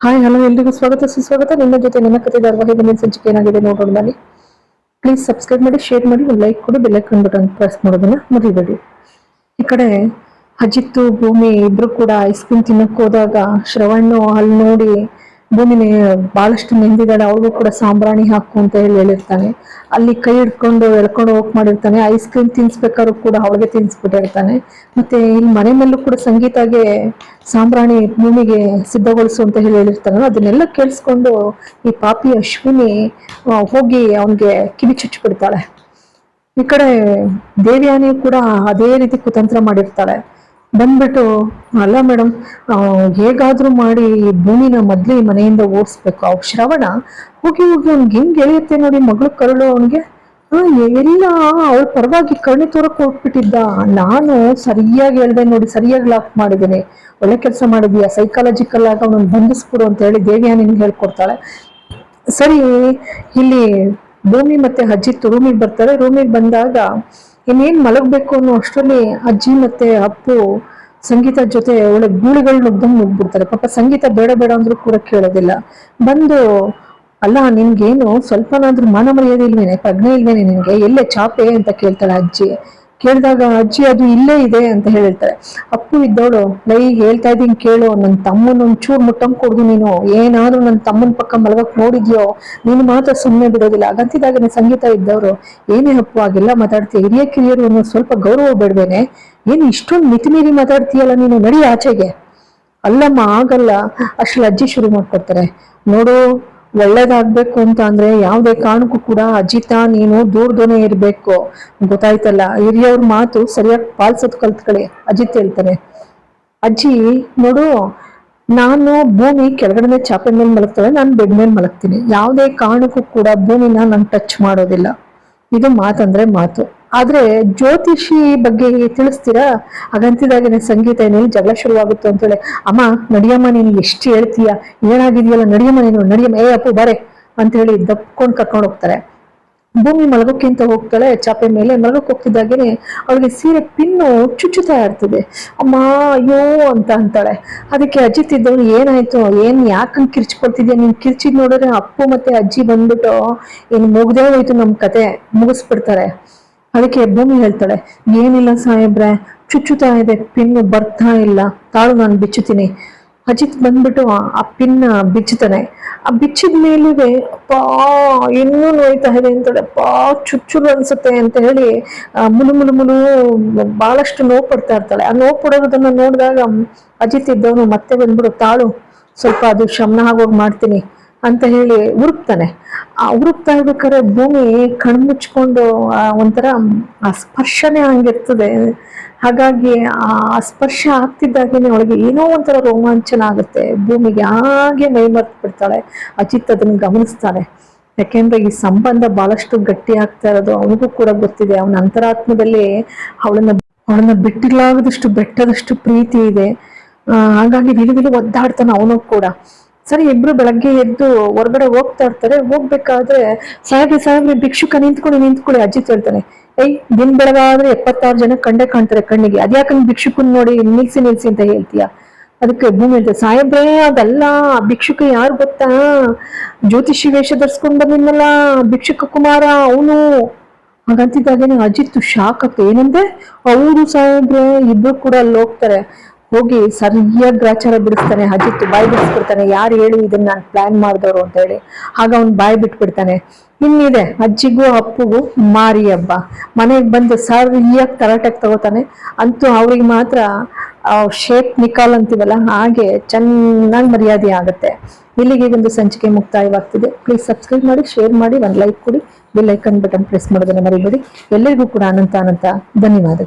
Hi hello ಎಲ್ರಿಗೂ ಸ್ವಾಗತ, ಸುಸ್ವಾಗತ. ನಿಮ್ಮ ಜೊತೆ ನನ್ನ ಕತೆ ಧಾರವಾಹಿ ಸಂಚಿಕೆ ಏನಾಗಿದೆ ನೋಡೋಣ, ಬನ್ನಿ. ಪ್ಲೀಸ್ ಸಬ್ಸ್ಕ್ರೈಬ್ ಮಾಡಿ ಶೇರ್ ಮಾಡಿ ಲೈಕ್ ಕೊಡಿ ಬೆಲ್ಲೈಕನ್ ಬಟನ್ ಪ್ರೆಸ್ ಮಾಡೋದನ್ನ ಮರಿಬೇಡಿ. ಈ ಕಡೆ ಅಜಿತ್ತು ಭೂಮಿ ಇಬ್ರು ಕೂಡ ಐಸ್ ಕ್ರೀಮ್ ತಿನ್ನಕ್ ಹೋದಾಗ ಶ್ರವಣ್ಣು ಅಲ್ಲಿ ನೋಡಿ ಭೂಮಿನೇ ಬಹಳಷ್ಟು ನೆಂದಿದ್ದಾಳೆ ಅವ್ರಿಗೂ ಕೂಡ ಸಾಂಬ್ರಾಣಿ ಹಾಕು ಅಂತ ಹೇಳಿ ಹೇಳಿರ್ತಾನೆ. ಅಲ್ಲಿ ಕೈ ಹಿಡ್ಕೊಂಡು ಎಳ್ಕೊಂಡು ಹೋಗ್ ಮಾಡಿರ್ತಾನೆ. ಐಸ್ ಕ್ರೀಮ್ ತಿನ್ಸ್ಬೇಕಾದ್ರು ಕೂಡ ಅವಳಿಗೆ ತಿನ್ಸ್ಬಿಟ್ಟಿರ್ತಾನೆ. ಮತ್ತೆ ಇಲ್ಲಿ ಮನೆ ಮೇಲೂ ಕೂಡ ಸಂಗೀತಾಗೆ ಸಾಂಬ್ರಾಣಿ ಭೂಮಿಗೆ ಸಿದ್ಧಗೊಳಿಸು ಅಂತ ಹೇಳಿ ಹೇಳಿರ್ತಾನೆ ಅದನ್ನೆಲ್ಲ ಕೇಳಿಸ್ಕೊಂಡು ಈ ಪಾಪಿ ಅಶ್ವಿನಿ ಹೋಗಿ ಅವನಿಗೆ ಕಿವಿ ಚುಚ್ಚಿಬಿಡ್ತಾಳೆ. ಈ ಕಡೆ ದೇವ್ಯಾನಿ ಕೂಡ ಅದೇ ರೀತಿ ಕುತಂತ್ರ ಮಾಡಿರ್ತಾಳೆ. ಬಂದ್ಬಿಟ್ಟು, ಅಲ್ಲ ಮೇಡಮ್ ಹೇಗಾದರೂ ಮಾಡಿ ಭೂಮಿನ ಮೊದಲು ಮನೆಯಿಂದ ಓಡಿಸ್ಬೇಕು. ಅವ್ ಶ್ರವಣ, ಹೋಗಿ ಹೋಗಿ ಅವ್ನಿಗೆ ಹೆಂಗೆ ಎಳೆಯುತ್ತೆ ನೋಡಿ ಮಗಳು ಕರಳು ಅವನಿಗೆ? ಎಲ್ಲ ಅವಳ ಪರವಾಗಿ ಕಣ್ಣು ತೋರಕ್ಕೆ ಹೋಗ್ಬಿಟ್ಟಿದ್ದ. ನಾನು ಸರಿಯಾಗಿ ಹೇಳ್ದೆ ನೋಡಿ, ಸರಿಯಾಗಿ ಲಾಕ್ ಮಾಡಿದ್ದೀನಿ. ಒಳ್ಳೆ ಕೆಲಸ ಮಾಡಿದೀಯಾ? ಸೈಕಾಲಜಿಕಲ್ ಆಗಿ ಅವನನ್ನು ಬಂಧಿಸ್ಬಿಡು ಅಂತ ಹೇಳಿ ದೇವ್ಯಾನಿಗೆ ಹೇಳ್ಕೊಡ್ತಾಳೆ. ಸರಿ, ಇಲ್ಲಿ ಭೂಮಿ ಮತ್ತೆ ಅಜ್ಜಿ ರೂಮಿಗೆ ಬರ್ತಾರೆ. ರೂಮಿಗೆ ಬಂದಾಗ ಇನ್ನೇನ್ ಮಲಗಬೇಕು ಅನ್ನೋ ಅಷ್ಟರಲ್ಲಿ ಅಜ್ಜಿ ಮತ್ತೆ ಅಪ್ಪು ಸಂಗೀತ ಜೊತೆ ಒಳ್ಳೆ ಗೂಳಿಗಳು ನುಗ್ದಂಗ್ ನುಗ್ಬಿಡ್ತಾರೆ ಪಾಪ ಸಂಗೀತ ಬೇಡ ಬೇಡ ಅಂದ್ರೂ ಕೂಡ ಕೇಳೋದಿಲ್ಲ. ಬಂದು, ಅಲ್ಲ, ನಿನ್ಗೇನು ಸ್ವಲ್ಪನಾದ್ರೂ ಮಾನ ಮರ್ಯಾದೆ ಇಲ್ವೇನೆ? ಪ್ರಜ್ಞೆ ಇಲ್ವೇನೆ ನಿನ್ಗೆ? ಎಲ್ಲೇ ಚಾಪೆ? ಅಂತ ಕೇಳ್ತಾಳೆ ಅಜ್ಜಿ. ಕೇಳಿದಾಗ, ಅಜ್ಜಿ, ಅದು ಇಲ್ಲೇ ಇದೆ ಅಂತ ಹೇಳಿರ್ತಾರೆ. ಅಪ್ಪು ಇದ್ದವಳು ಲೈ ಹೇಳ್ತಾ ಇದ್ದೀನಿ, ಕೇಳು. ನನ್ನ ತಮ್ಮನ ಒಂಚೂರು ಮುಟ್ಟಂಗ್ ಕೊಡ್ದು ನೀನು. ಏನಾದ್ರೂ ನನ್ನ ತಮ್ಮನ ಪಕ್ಕ ಮಲಗಕ್ ನೋಡಿದ್ಯೋ, ನೀನು ಮಾತ್ರ ಸುಮ್ಮನೆ ಬಿಡೋದಿಲ್ಲ. ಹಾಗಂತಿದ್ದಾಗನೇ ಸಂಗೀತ ಇದ್ದವರು, ಏನೇ ಅಪ್ಪು ಆಗಿಲ್ಲ ಮಾತಾಡ್ತೀಯ. ಹಿರಿಯ ಕಿರಿಯರು ಅನ್ನೋ ಸ್ವಲ್ಪ ಗೌರವ ಬೇಡ್ವೇನೆ. ಏನು ಇಷ್ಟೊಂದು ಮಿತಿಮೀರಿ ಮಾತಾಡ್ತೀಯಲ್ಲ ನೀನು? ನಡಿ ಆಚೆಗೆ. ಅಲ್ಲಮ್ಮ, ಆಗಲ್ಲ. ಅಷ್ಟ್ ಅಜ್ಜಿ ಶುರು ಮಾಡ್ಕೊಡ್ತಾರೆ. ನೋಡು ಒಳ್ಳೇದಾಗ್ಬೇಕು ಅಂತ ಅಂದ್ರೆ ಯಾವುದೇ ಕಾರಣಕ್ಕೂ ಕೂಡ ಅಜಿತ, ನೀನು ದೂರದೋನೆ ಇರಬೇಕು. ಗೊತ್ತಾಯ್ತಲ್ಲ? ಹಿರಿಯವ್ರ ಮಾತು ಸರಿಯಾಗಿ ಪಾಲ್ಸೋದು ಕಲ್ತ್ಕೊಳ್ಳಿ, ಅಜಿತ್ ಹೇಳ್ತಾನೆ ಅಜ್ಜಿ, ನೋಡು, ನಾನು ಭೂಮಿ ಕೆಳಗಡೆ ಚಾಪೆ ಮೇಲೆ ಮಲಗ್ತಾಳೆ ನಾನು ಬೆಡ್ ಮೇಲೆ ಮಲಗ್ತೀನಿ. ಯಾವುದೇ ಕಾರಣಕ್ಕೂ ಕೂಡ ಭೂಮಿನ ನಾನು ಟಚ್ ಮಾಡೋದಿಲ್ಲ. ಇದು ಮಾತಂದ್ರೆ ಮಾತು. ಆದ್ರೆ ಜ್ಯೋತಿಷಿ ಬಗ್ಗೆ ತಿಳಿಸ್ತೀರಾ? ಹಾಗಂತಿದಾಗನೆ ಸಂಗೀತ ಏನೇನು ಜಗಳ ಶುರುವಾಗುತ್ತೆ ಅಂತೇಳಿ. ಅಮ್ಮ, ನಡಿಯಮ್ಮ, ನೀನು ಎಷ್ಟು ಹೇಳ್ತೀಯ? ಏನಾಗಿದೆಯಲ್ಲ ನಡಿಯಮ್ಮ ನೀನು? ನಡಿಯಮ್ಮ, ಏ ಅಪ್ಪು, ಬಾರೆ ಅಂತ ಹೇಳಿ ದಪ್ಕೊಂಡು ಕರ್ಕೊಂಡು ಹೋಗ್ತಾರೆ. ಭೂಮಿ ಮಲಗೋಕ್ಕಿಂತ ಹೋಗ್ತಾಳೆ, ಚಾಪೆ ಮೇಲೆ ಮಲಗಕ್ಕೆ ಹೋಗ್ತಿದ್ದಾಗೇನೆ ಅವಳಿಗೆ ಸೀರೆ ಪಿನ್ನು ಚುಚ್ಚುತ್ತಾ ಇರ್ತದೆ ಅಮ್ಮ, ಅಯ್ಯೋ ಅಂತ ಅಂತಾಳೆ. ಅದಕ್ಕೆ ಅಜ್ಜಿ ತಿದ್ದವಳು ಏನಾಯ್ತು? ಏನ್ ಯಾಕಂ ಕಿರ್ಚ್ಕೊಳ್ತಿದ್ಯಾ? ನೀನ್ ಕಿರ್ಚಿದ್ ನೋಡಿದ್ರೆ ಅಪ್ಪು ಮತ್ತೆ ಅಜ್ಜಿ ಬಂದ್ಬಿಟ್ಟು, ಏನು ಮುಗ್ದೇ ಹೋಯ್ತು ನಮ್ ಕತೆ. ಮುಗಿಸ್ಬಿಡ್ತಾರೆ. ಅದಕ್ಕೆ ಭೂಮಿ ಹೇಳ್ತಾಳೆ, ಏನಿಲ್ಲ ಸಾಹೇಬ್ರೆ, ಚುಚ್ಚುತ್ತಾ ಇದೆ ಪಿನ್ ಬರ್ತಾ ಇಲ್ಲ, ತಾಳು ನಾನು ಬಿಚ್ಚುತ್ತೀನಿ. ಅಜಿತ್ ಬಂದ್ಬಿಟ್ಟು ಆ- ಪಿನ್ನ ಪಿನ್ ಬಿಚ್ಚುತ್ತಾನೆ. ಆ ಬಿಚ್ಚಿದ ಮೇಲುವೆ ಪಾ ಇನ್ನೂ ನೋಯ್ತಾ ಇದೆ ಅಂತಾಳೆ. ಪಾ ಚುಚ್ಚುರು ಅನ್ಸುತ್ತೆ ಅಂತ ಹೇಳಿ ಮುಲು ಮುಲು ಮುಲು ಬಹಳಷ್ಟು ನೋವು ಪಡ್ತಾ ಇರ್ತಾಳೆ. ಆ ನೋವು ಪಡೋದನ್ನ ನೋಡಿದಾಗ ಅಜಿತ್ ಇದ್ದವನು ಮತ್ತೆ ಬಂದ್ಬಿಡು, ತಾಳು, ಸ್ವಲ್ಪ ಅದು ಶಮನ ಆಗೋಗಿ ಮಾಡ್ತೀನಿ. ಅಂತ ಹೇಳಿ ಉರುಕ್ತಾನೆ. ಆ ಉರುಕ್ತಾ ಇರ್ಬೇಕಾದ್ರೆ ಭೂಮಿ ಕಣ್ಮುಚ್ಕೊಂಡು ಒಂಥರ, ಆ ಸ್ಪರ್ಶನೆ ಹಂಗಿರ್ತದೆ. ಹಾಗಾಗಿ ಆ ಸ್ಪರ್ಶ ಆಗ್ತಿದ್ದಾಗೇನೆ ಅವಳಿಗೆ ಏನೋ ಒಂಥರ ರೋಮಾಂಚನ ಆಗುತ್ತೆ. ಭೂಮಿಗೆ ಹಾಗೆ ಮೈ ಮರ್ತು ಬಿಡ್ತಾಳೆ. ಅಜಿತ್ ಅದನ್ನು ಗಮನಿಸ್ತಾನೆ. ಯಾಕೆಂದ್ರೆ ಈ ಸಂಬಂಧ ಬಹಳಷ್ಟು ಗಟ್ಟಿ ಆಗ್ತಾ ಇರೋದು ಅವನಿಗೂ ಕೂಡ ಗೊತ್ತಿದೆ. ಅವನ ಅಂತರಾತ್ಮದಲ್ಲಿ ಅವಳನ್ನ ಅವಳನ್ನ ಬಿಟ್ಟಿರ್ಲಾಗದಷ್ಟು ಬೆಟ್ಟದಷ್ಟು ಪ್ರೀತಿ ಇದೆ. ಹಾಗಾಗಿ ವಿಲು ವಿಲು ಒದ್ದಾಡ್ತಾನೆ ಅವನು ಕೂಡ. ಸರಿ, ಇಬ್ರು ಬೆಳಗ್ಗೆ ಎದ್ದು ಹೊರಗಡೆ ಹೋಗ್ತಾ ಇರ್ತಾರೆ. ಹೋಗ್ಬೇಕಾದ್ರೆ ಸಾಹೇಬ್ರೆ, ಸಾಹೇಬ್ರಿ, ಭಿಕ್ಷುಕ ನಿಂತ್ಕೊಳ್ಳಿ ನಿಂತ್ಕೊಳ್ಳಿ, ಅಜಿತ್ ಹೇಳ್ತಾನೆ. ಏಯ್, ದಿನ ಬೆಳಗಾದ್ರೆ ಎಪ್ಪತ್ತಾರು ಜನ ಕಂಡೆ ಕಾಣ್ತಾರೆ ಕಣ್ಣಿಗೆ. ಅದ್ಯಾಕಂದ್ ಭಿಕ್ಷುಕನ್ ನೋಡಿ ನಿಲ್ಸಿ ನಿಲ್ಸಿ ಅಂತ ಹೇಳ್ತೀಯ? ಅದಕ್ಕೆ ಭೂಮಿ ಹೇಳ್ತಾರೆ ಸಾಹೇಬ್ರೆ, ಅದಲ್ಲ ಭಿಕ್ಷುಕ ಯಾರು ಗೊತ್ತಾ? ಜ್ಯೋತಿಷಿ ವೇಷ ಧರಿಸ್ಕೊಂಡ್ ಬಂದಿದ್ನಲ್ಲ, ಭಿಕ್ಷುಕ ಕುಮಾರ, ಅವನು. ಹಾಗಂತಿದ್ದಾಗೇನೆ ಅಜಿತ್ ಶಾಕ್ ಆಗ್ತದೆ ಏನಂದ್ರೆ ಅವರು ಸಾಹೇಬ್ರೆ, ಇಬ್ರು ಕೂಡ ಅಲ್ಲಿ ಹೋಗ್ತಾರೆ. ಹೋಗಿ ಸರಿಯಾಗಿ ಗ್ರಾಚಾರ ಬಿಡಿಸ್ತಾನೆ, ಅಜಿತ್ ಬಾಯಿ ಬಿಡಿಸ್ಬಿಡ್ತಾನೆ, ಯಾರು ಹೇಳಿ ಇದನ್ನ ನಾನು ಪ್ಲಾನ್ ಮಾಡಿದವರು ಅಂತ ಹೇಳಿ. ಆಗ ಅವ್ನ್ ಬಾಯಿ ಬಿಟ್ಬಿಡ್ತಾನೆ. ಇನ್ನಿದೆ, ಅಜ್ಜಿಗೂ ಅಪ್ಪುಗೂ ಮಾರಿ ಹಬ್ಬ. ಮನೆಗೆ ಬಂದು ಸರಿಯಾಗಿ ತರಾಟೆಗೆ ತಗೋತಾನೆ. ಅಂತೂ ಅವ್ರಿಗೆ ಮಾತ್ರ ಶೇಪ್ ನಿಕಾಲ್ ಅಂತೀವಲ್ಲ, ಹಾಗೆ ಚೆನ್ನಾಗಿ ಮರ್ಯಾದೆ ಆಗುತ್ತೆ. ಇಲ್ಲಿಗೆ ಒಂದು ಸಂಚಿಕೆ ಮುಕ್ತಾಯವಾಗ್ತಿದೆ. ಪ್ಲೀಸ್ ಸಬ್ಸ್ಕ್ರೈಬ್ ಮಾಡಿ ಶೇರ್ ಮಾಡಿ, ಒಂದು ಲೈಕ್ ಕೊಡಿ. ಬೆಲ್ ಐಕನ್ ಬಟನ್ ಪ್ರೆಸ್ ಮಾಡೋದನ್ನು ಮರಿಬೇಡಿ. ಎಲ್ಲರಿಗೂ ಕೂಡ ಅನಂತ ಅನಂತ ಧನ್ಯವಾದ